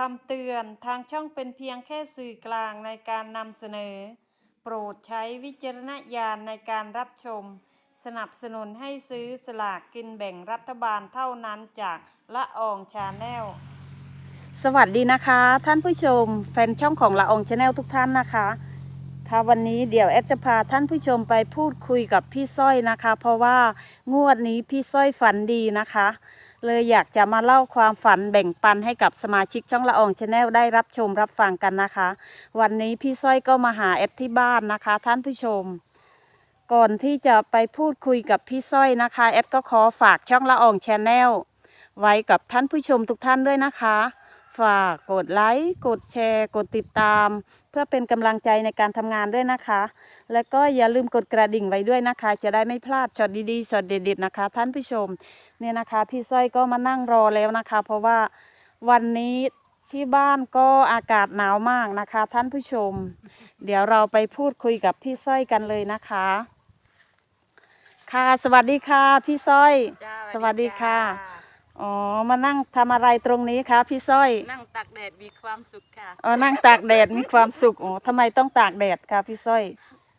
คำเตือนทางช่องเป็นเพียงแค่สื่อกลางในการนำเสนอ โปรดใช้วิจารณญาณในการรับชม สนับสนุนให้ซื้อสลากกินแบ่งรัฐบาลเท่านั้นจากละอองชาแนล สวัสดีนะคะ ท่านผู้ชม แฟนช่องของละอองชาแนลทุกท่านนะคะ ค่ะวันนี้เดี๋ยวแอดจะพาท่านผู้ชมไปพูดคุยกับพี่สร้อยนะคะ เพราะว่างวดนี้พี่สร้อยฝันดีนะคะ เลยอยากจะมาเล่าความฝันแบ่งปันให้กับสมาชิกช่องละอองชาแนลได้รับชมรับฟังกันนะคะ วันนี้พี่สร้อยก็มาหาแอดที่บ้านนะคะ ท่านผู้ชม ก่อนที่จะไปพูดคุยกับพี่สร้อยนะคะแอดก็ขอฝากช่องละอองชาแนลไว้กับท่านผู้ชมทุกท่านด้วยนะคะ ฝากกดไลค์กดแชร์ กดติดตาม เพื่อเป็นกำลังใจในการทำงานด้วยนะคะ แล้วก็อย่าลืมกดกระดิ่งไว้ด้วยนะคะ จะได้ไม่พลาดช็อตดีๆช็อตเด็ดๆนะคะ ท่านผู้ชม เนี่ยนะคะ พี่สร้อยก็มานั่งรอแล้วนะคะ เพราะว่าวันนี้ที่บ้านก็อากาศหนาวมากนะคะ ท่านผู้ชม เดี๋ยวเราไปพูดคุยกับพี่สร้อยกันเลยนะคะ ค่ะสวัสดีค่ะ พี่สร้อยจ้าสวัสดีค่ะจ้าอ๋อมานั่งทำอะไรตรงนี้คะพี่สร้อย นั่งตักแดดมีความสุขค่ะอ๋อนั่งตากแดดมีความสุขอ๋อทำไมต้องตากแดดคะพี่สร้อย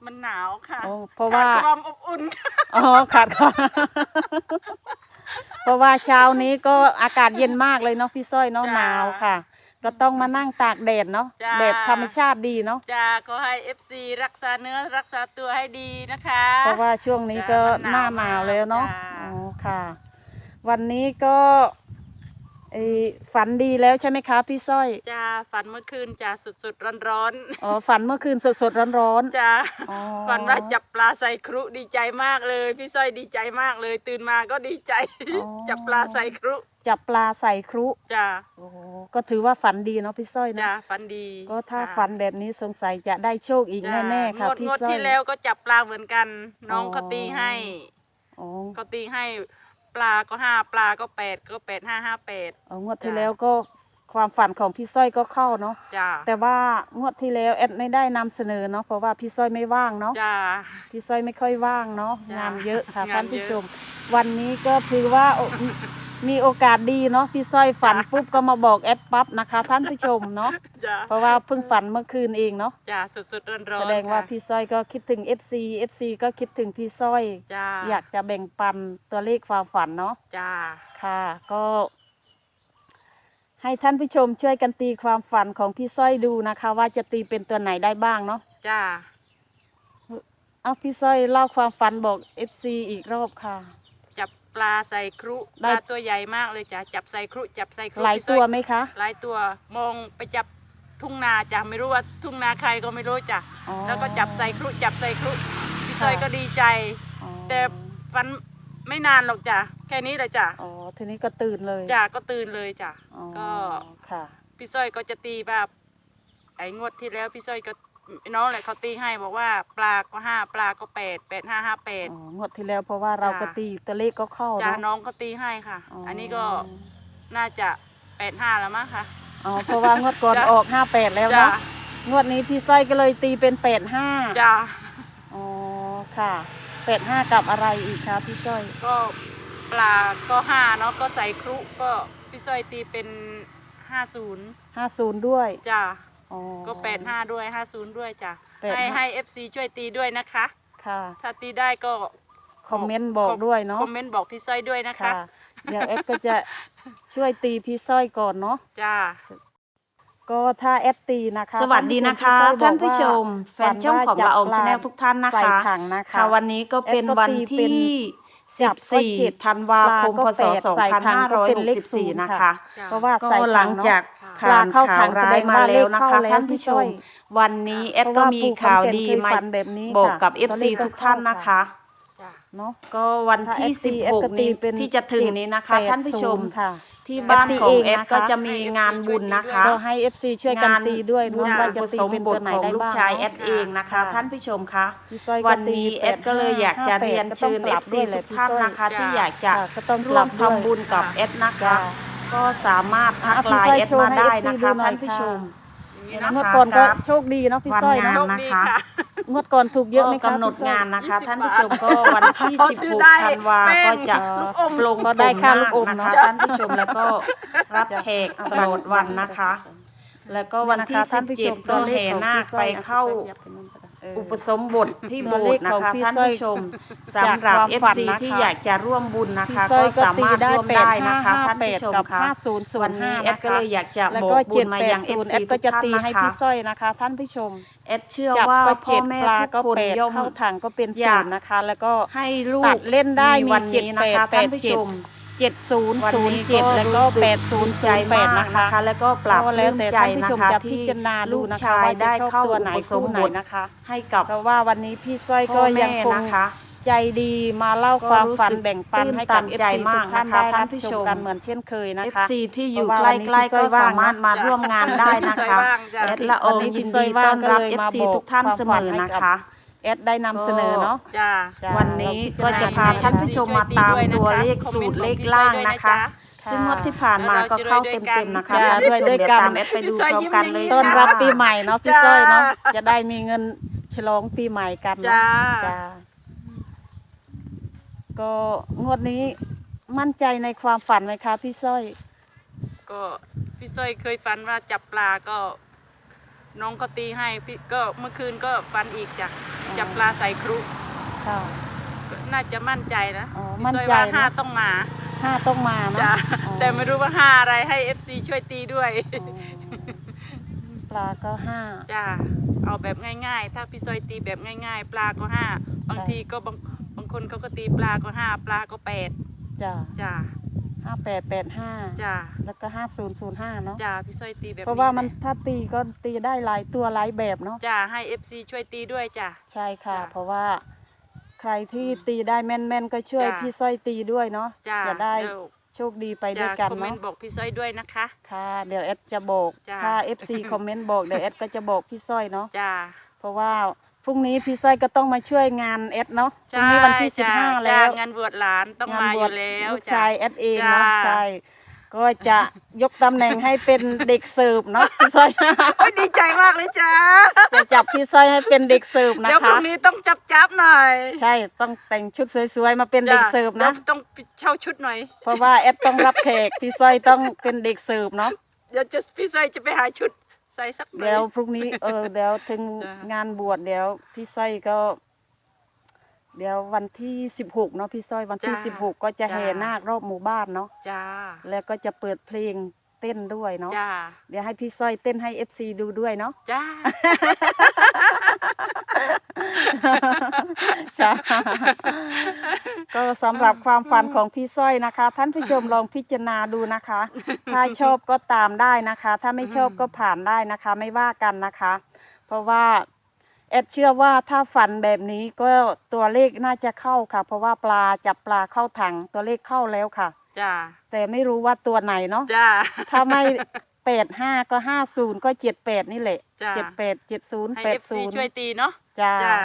มันหนาวค่ะโอ้เพราะว่าขดความอบอุ่นค่ะอ๋อขาดความ เพราะว่าเช้านี้ก็อากาศเย็นมากเลยเนาะพี่สร้อยเนาะหนาวค่ะ ก็ต้องมานั่งตากแดดเนาะจ้าแดดธรรมชาติดีเนาะจ้าก็ให้ FC รักษาเนื้อรักษาตัวให้ดีนะคะ เพราะว่าช่วงนี้ก็จ้าหน้าหนาวแล้วเนาะจ้าอ๋อค่ะ วันนี้ก็ เอ่อฝันดีแล้วใช่ไหมคะพี่สร้อยจ้าฝันเมื่อคืนจ้าสุดๆร้อนอ๋อฝันเมื่อคืนสดๆร้อนๆจ้าๆอ๋อฝันว่าจับปลาใส่ครุดีใจมากเลย พี่สร้อยดีใจมากเลย ตื่นมาก็ดีใจ จับปลาใส่ครุจับปลาใส่ครุจ้าโอ้โหก็ถือว่าฝันดีเนาะพี่สร้อยเนจ้าอะฝันดีก็ถ้าค่ะฝันแบบนี้สงสัยจะได้โชคอีกจ้าแน่ๆค่ะงวดพี่งวดสร้อย ที่แล้วก็จับปลาเหมือนกัน น้องอ๋อ เขาตีให้อ๋อเขาตีให้ ปลาก็ห้าปลาก็แปดก็แปดห้าห้าแปด เอองวดที่จ้ะ แล้วก็ความฝันของพี่สร้อยก็เข้าเนาะจ้าแต่ว่างวดที่แล้วแอดไม่ได้นำเสนอเนาะเพราะว่าพี่สร้อยไม่ว่างเนาะจ้า พี่สร้อยไม่ค่อยว่างเนาะจ้ะงานเยอะค่ะงานท่านผู้เยอะชม วันนี้ก็ถือว่าโอ มีมีโอกาสดีเนาะพี่สร้อยฝันจ้ะปุ๊บก็มาบอกแอดปั๊บนะคะ ท่านผู้ชมเนาะจ้าเพราะว่าเพิ่งฝันเมื่อคืนเองเนาะจ้าสุดสุดร้อนร้อนแสดงว่าพี่สร้อยก็คิดถึง FC FC ก็คิดถึงพี่สร้อย จ้าอยากจะแบ่งปันตัวเลขความฝันเนาะ จ้าค่ะก็ให้ท่านผู้ชมช่วยกันตีความฝันของพี่สร้อยดูนะคะ ว่าจะตีเป็นตัวไหนได้บ้างเนาะจ้าเอาพี่สร้อยเล่าความฝันบอก FC อีกรอบค่ะจับ ปลาใส่ครุปได้ ลาตัวใหญ่มากเลยจ้าจับใส่ครุจับใส่ครุหลายพี่ตัวส้อไหมคะหลายตัวมองไปจับทุ่งนาจ้าไม่รู้ว่าทุ่งนาใครก็ไม่รู้จ้าอ๋อ แล้วก็จับใส่ครุจับใส่ครุพี่ซอยก็ดีใจ อ๋อแต่ ฟันไม่นานหรอกจ้ะแค่นี้แหละจ้ะอ๋อทีนี้ก็ตื่นเลยจ้ะก็ตื่นเลยจ้ะ อ๋อก็ ค่ะ พี่สร้อยก็จะตีแบบไอ้งวดที่แล้วพี่สร้อยก็ น้องแหละเขาตีให้บอกว่าปลาก็ห้าปลาก็แปดแปดห้าห้าแปด อ๋องวดที่แล้วเพราะว่าเราจ้ะก็ตีตัวเลขก็เข้าจ้าเนาะน้องก็ตีให้ค่ะ อันนี้ก็น่าจะแปดห้าแล้วมั้งค่ะ อ๋อเพราะว่างวดก่อนจ้ะ ออกห้าแปดแล้วจ้าเนาะงวดนี้พี่สร้อยก็เลยตีเป็นแปดห้าจ้าอ๋อค่ะแปดห้ากับอะไรอีกคะพี่สร้อยก็ปลาก็ห้าเนาะก็ใส่ครุก็พี่สร้อยตีเป็นห้าศูนย์ห้าศูนย์ด้วยจ้า อ๋อ ก็แปดห้าด้วยห้าศูนย์ด้วยจ้ะ85ให้ให้เอฟซีช่วยตีด้วยนะคะ ค่ะ ถ้าตีได้ก็คอมเมนต์บอกด้วยเนาะคอมเมนต์บอกพี่สร้อยด้วยนะคะ ค่ะ เดี๋ยวแอดก็จะช่วยตีพี่สร้อยก่อนเนาะ จ้า ก็ถ้าแอดตีนะคะสวัสดีนะคะท่านผู้ชม แฟนช่องของละอองชาแนลทุกท่านนะใส่คะถังนะคะ ค่ะวันนี้ก็เป็นวันที่ จับก็เจ็ด14ธันวาคมปลาก็พศแปดใส่ถังก็เป็นเลขศูนย์2564นะคะ เพราะว่าก็ใส่ถังหลังจากเนอะผ่านปลาเข้าข่าถัวงร้ายแสดงมาว่าแล้วเลขนะเข้าคะแล้วท่านผู้ชมพี่จ้อยวันนี้แอดเพก็ราะว่ามีปู่ข่าวคำเป็นดีเคยมาฝันแบบนี้บอกค่ะกับตัวเล FC ขก็ทุกท่านเข้านะคะจ้า เนาะ ก็วันที่ ถ้า FC แอดก็16ตีนี้เป็นที่จะถึงนี้นะคะ7ท่านผู้ชมค่ะ ที่บ้านของแอแอดดตีเองนะคะ ก็จะมีงานบุญนะคะ ก็ให้ FC ช่วยกันงานตีด้วยบุญว่าจะผตีสมเป็นบตัทวไหนของได้ลูกบ้างชายเนาะแอดเองนะคะค่ะท่านผู้ชมคะพี่สร้อยก็วันตีนี้แปเอ็ดดก็เลยอยากจะห้าแปดเรียนเชิญก็ต้องกลับ FC ด้วยแหทุละกท่านนะคะพี่สร้อยที่อยากจะค่ะก็ต้องกร่วลัมบด้วย ทำบุญกับค่ะเอ็ดนะคะ จ้ะก็สามารถทักอะพี่ไลน์สร้อยเอ็ดโชว์มาให้ได้ FC นะดูคะหน่อยท่านผู้ชมอย่างนี้นะนะงวดคะก่อนก็ครับโชคดีเนาะพี่สร้อยวันงาเนาะโชคดีค่ะ งวดก่อนถูกเยอะไหมก็คะกำหนดพี่สร้อยงานนะคะ20ท่านผู้ชมก็วันที่เขาซื้อได้16ธันวาแป้งก็จะลูกอมปลงก็ได้ค่าลูกอมนะเนอะคะท่านผู้ชมแล้วก็รับแขกตลอดวันนะคะ แล้วก็วันที่ท่านผู้ชม17 ก็แห่นาคไปเข้า อุปสมบทที่โบสถ์นะคะท่านผู้ชมสำหรับจากความฝัน FC นะคะที่อยากจะร่วมบุญนะคะพี่สร้ก็อยก็สามารถตีได้ร่วมได้นะคะ8ท่านผู้ชม5ค่ะกับ50วันนี้แอดก็เลยอยากจะแล้วบอก็กบุญมายัง780 FC แอดทุก็กจะท่านตีนะให้คะพี่สร้อยนะคะ ท่านผู้ชมแอดเชื่อจับว่าก็พ่อเจ็ดแม่ปลาทุกก็คนแปดย่อมเข้าถังก็เป็นอยาศูกนย์นะคะ แล้วก็ให้ลูตักดเล่นได้มีวันนี้นะคะ78ท่านผู้ชมเจ็ดศูนย์ วันศูนนี้ย์เจ็ดก็แล้วก็ รู้สึกแปดศูนดีย์ใจแปดมากนะนะคะ คะ แล้วก็ปรับก็ปแล้วลื้มแต่ใจท่านผู้ชนะมคะจะพิที่จารณาดูลูกนะคะชายว่าจะได้ชอบเข้าตัวอุไหนปสมคู่ไหนบทนะคะ ให้กับ เพราะว่าวันนี้พี่สร้อยพ่ก็อยัแม่งคงนะคะใจดีมาเล่าก็ความรู้ฝันสึกแบ่งปันตื้นให้ตักับนเอฟใจซีทุมากกท่านนะคะได้ท่ารันบผู้ชชมมกันเหมือนเช่นเคยนะคะ FC ที่อยู่เพราะใกว่าวันนี้ล้ๆพี่ก็สร้อยว่างสามารถมาร่วมงานได้นะคะพี่สร้อยว่างจ้ะแอดละอองยินดีต้อนรับ FC ทุกท่านเสมอนะคะ แอดได้นำเสนอเนาะ จ้า จ้ะวันนี้ก็จะพาท่านผู้ชมมาตามตัวเลขสูตรเลขล่างนะคะซึ่งงวดที่ผ่านมาก็เข้าเต็มๆนะคะจ้ะท่านผู้ชมด้วยเดี๋ยวกัน ตามแอดไปดูพร้อมกันเลยต้อนรับปีใหม่เนาะพี่จ้าสร้อยเนาะจะได้มีเงินฉลองปีใหม่กันเนาะจ้า จ้าก็งวดนี้มั่นใจในความฝันไหมคะพี่สร้อยก็พี่สร้อยเคยฝันว่าจับปลาก็ น้องก็ตีให้พี่ก็เมื่อคืนก็ฝันอีกจ้ะจับปลาใส่ครุค่ะ ก็น่าจะมั่นใจนะอ๋อพี่มั่นสร้อยใจว่านะ ห้าต้องมาห้าต้องมาเนาะจ้ะอ๋อแต่ไม่รู้ว่าห้าอะไรให้เอฟซีช่วยตีด้วยอ๋อปลาก็ห้า จ้าเอาแบบง่าย ๆ ถ้าพี่ซอยตีแบบง่าย ๆ ปลาก็ห้าบางค่ะทีก็บางบางคนเขาก็ตีปลาก็ห้าปลาก็แปดจ้าจ้า ห้าแปดแปดห้าจ้าแล้วก็ห้าศูนย์ศูนย์ห้าเนาะจ้าพี่ซอยตีแบบเพราะว่ามันแหลถ้าตีก็ตีได้หลายตัวหลายแบบเนาะจ้าให้เอฟซีช่วยตีด้วยจ้าใช่ค่ะจ้ะเพราะว่าใครที่ตีได้แม่นๆก็ช่วยจ้ะพี่สร้อยตีด้วยเนาะจ้าจะได้เยวโชคดีไปด้จ้าวยกันคอมเมนเนาะต์บอกพี่ซอยด้วยนะคะ ค่ะเดี๋ยวเอสจะบอกจ้ะถ้า FC คอมเมนต์บอกเดี๋ยวเอสก็จะบอกพี่สร้อยเนาะจ้าเพราะว่า พรุ่งนี้พี่สร้อยก็ต้องมาช่วยงานเอสเนาะพรุ่งใช่นี้วันที่สิบจ้าห้าจ้าแล้วงานบวชหลานต้องมาอยู่แล้วลูกจ้าชายเอสเองเนาะจ้ะใช่ก็จะยกตำแหน่งให้เป็นเด็กเสิร์ฟเนาะพี่สร้อยโอ้ยดีใจมากเลยจ้าจะจับพี่สร้อยให้เป็นเด็กเสิร์ฟนะเดี๋ยวพคะรุ่งนี้ต้องจับจับๆหน่อย ใช่ต้องแต่งชุดสวยๆมาเป็นเด็กจ้าเสิร์ฟดี๋นะยวต้องเช่าชุดหน่อย เพราะว่าแอดต้องรับแขกพี่สร้อยต้องเป็นเด็กเสิร์ฟเนาะเดี๋ยวจะพี่ซอยจะไปหาชุด ใส่สักหน่อย เดี๋ยวพรุ่งนี้เออเดี๋ยวถึงจ้ะ งานบวชเดี๋ยวพี่สร้อยก็ เดี๋ยววันที่สิบหกเนาะพี่สร้อยวันที่สิบหกก็จะแห่นาครอบหมู่บ้านเนาะจ้า แล้วก็จะเปิดเพลงเต้นด้วยเนาะจ้าเดี๋ยวให้พี่สร้อยเต้นให้เอฟซีดูด้วยเนาะจ้าจ้าก็สำหรับความฝันของพี่สร้อยนะคะ ท่านผู้ชมลองพิจารณาดูนะคะ ถ้าชอบก็ตามได้นะคะ ถ้าไม่ชอบก็ผ่านได้นะคะ ไม่ว่ากันนะคะ เพราะว่าแอดเชื่อว่าถ้าฝันแบบนี้ก็ตัวเลขน่าจะเข้าค่ะ เพราะว่าปลาจับปลาเข้าถังตัวเลขเข้าแล้วค่ะ จ้าแต่ไม่รู้ว่าตัวไหนเนาะจ้า ถ้าไม่แปดห้าก็ห้าศูนย์ก็เจ็ดแปดนี่แหละจ้ะ เจ็ดแปดเจ็ดศูนย์ให้แปเอดฟศูซีนย์ช่วยตีเนาะจ้า จ้า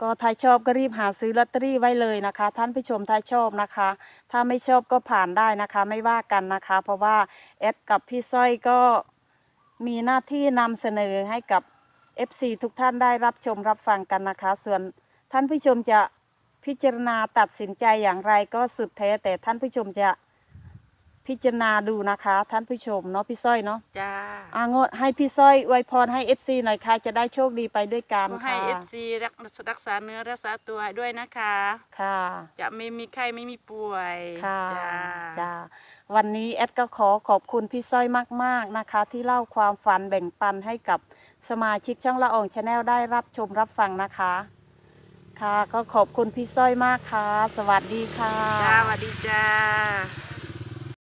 ก็ถ้าชอบก็รีบหาซื้อลอตเตอรี่ไว้เลยนะคะ ท่านผู้ชมถ้าชอบนะคะ ถ้าไม่ชอบก็ผ่านได้นะคะ ไม่ว่ากันนะคะ เพราะว่าแอดกับพี่สร้อยก็มีหน้าที่นำเสนอให้กับ FC ทุกท่านได้รับชมรับฟังกันนะคะ ส่วนท่านผู้ชมจะ พิจารณาตัดสินใจอย่างไรก็สุดแท้แต่ท่านผู้ชมจะพิจารณาดูนะคะ ท่านผู้ชมเนาะพี่สร้อยเนาะจ้าอางดให้พี่สร้อยอวยพรให้ FC หน่อยค่ะจะได้โชคดีไปด้วยกันก็ให้ค่ะเอฟซีรักรักษาเนื้อรักษาตัวด้วยนะคะ ค่ะ จะไม่มีไข้ไม่มีป่วยค่ะจ้าจ้าวันนี้แอดก็ขอขอบคุณพี่สร้อยมาก ๆนะคะ ที่เล่าความฝันแบ่งปันให้กับสมาชิกช่องละอองชาแนลได้รับชมรับฟังนะคะ ค่ะ ก็ขอบคุณพี่สร้อยมากค่ะ สวัสดีค่ะ จ้าสวัสดีจ้า